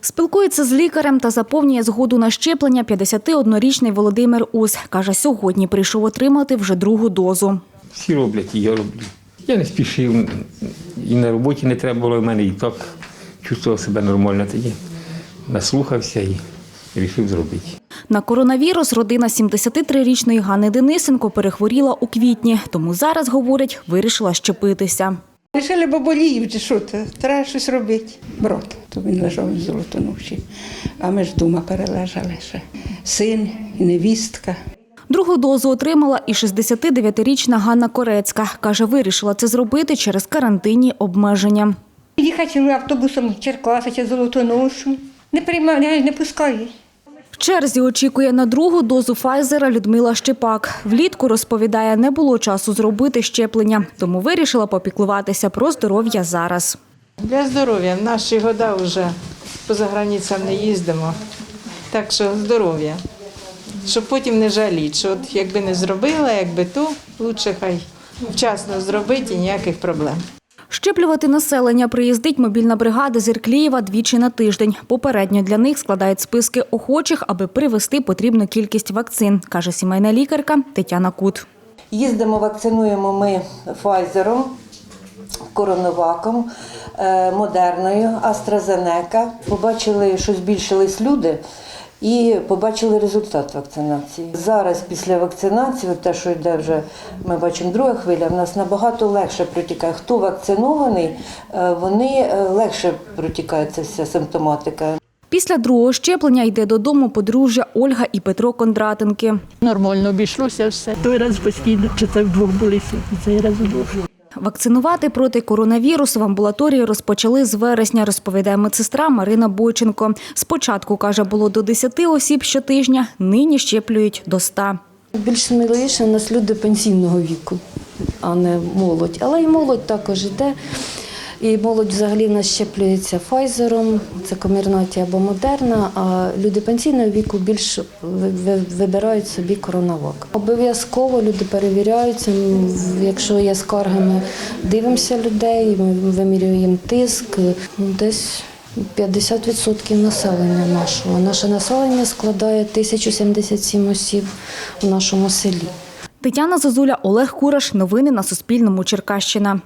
Спілкується з лікарем та заповнює згоду на щеплення 51-річний Володимир Ус. Каже, сьогодні прийшов отримати вже другу дозу. Всі роблять, і я роблю. Я не спішив, і на роботі не треба було в мене, і так чувствував себе нормально тоді. Наслухався і вирішив зробити. На коронавірус родина 73-річної Ганни Денисенко перехворіла у квітні, тому зараз, говорить, вирішила щепитися. Рішили, бо болів, чи що треба щось робити. Брат, то він лежав в золотоноші. А ми ж дома перележали ще. Син і невістка. Другу дозу отримала і 69-річна Ганна Корецька. Каже, вирішила це зробити через карантинні обмеження. Їхати автобусом Черкаса чи Золотоношу. Не приймає, не, не пускає. В черзі очікує на другу дозу Файзера Людмила Щепак. Влітку, розповідає, не було часу зробити щеплення, тому вирішила попіклуватися про здоров'я зараз. Для здоров'я. В наші года вже поза границям не їздимо. Так що здоров'я. Щоб потім не жаліти, що от якби не зробила, якби то, лучше хай вчасно зробити і ніяких проблем. Щеплювати населення приїздить мобільна бригада з Ірклієва двічі на тиждень. Попередньо для них складають списки охочих, аби привезти потрібну кількість вакцин, каже сімейна лікарка Тетяна Кут. Їздимо, вакцинуємо ми Файзером, Коронаваком, е, Модерною, AstraZeneca. Побачили, що збільшились люди і побачили результат вакцинації. Зараз після вакцинації, те, що йде вже, ми бачимо друга хвиля, в нас набагато легше протікає. Хто вакцинований, е, вони е, легше протікає ця вся симптоматика. Після другого щеплення йде додому подружжя Ольга і Петро Кондратенки. Нормально обійшлося все. Той раз постійно, чи це вдвох були, цей раз вдвох. Вакцинувати проти коронавірусу в амбулаторії розпочали з вересня, розповідає медсестра Марина Бойченко. Спочатку, каже, було до 10 осіб щотижня, нині щеплюють до 100. Більш сміливіше у нас люди пенсійного віку, а не молодь. Але і молодь також йде. І молодь взагалі в нас щеплюється Файзером, це Комірнаті або Модерна, а люди пенсійного віку більш ви- ви- вибирають собі коронавак. Обов'язково люди перевіряються. Якщо є скарги, ми дивимося людей, вимірюємо тиск. Ну, Десь 50% населення нашого. Наше населення складає 1077 осіб в нашому селі. Тетяна Зозуля, Олег Кураш. Новини на Суспільному. Черкащина.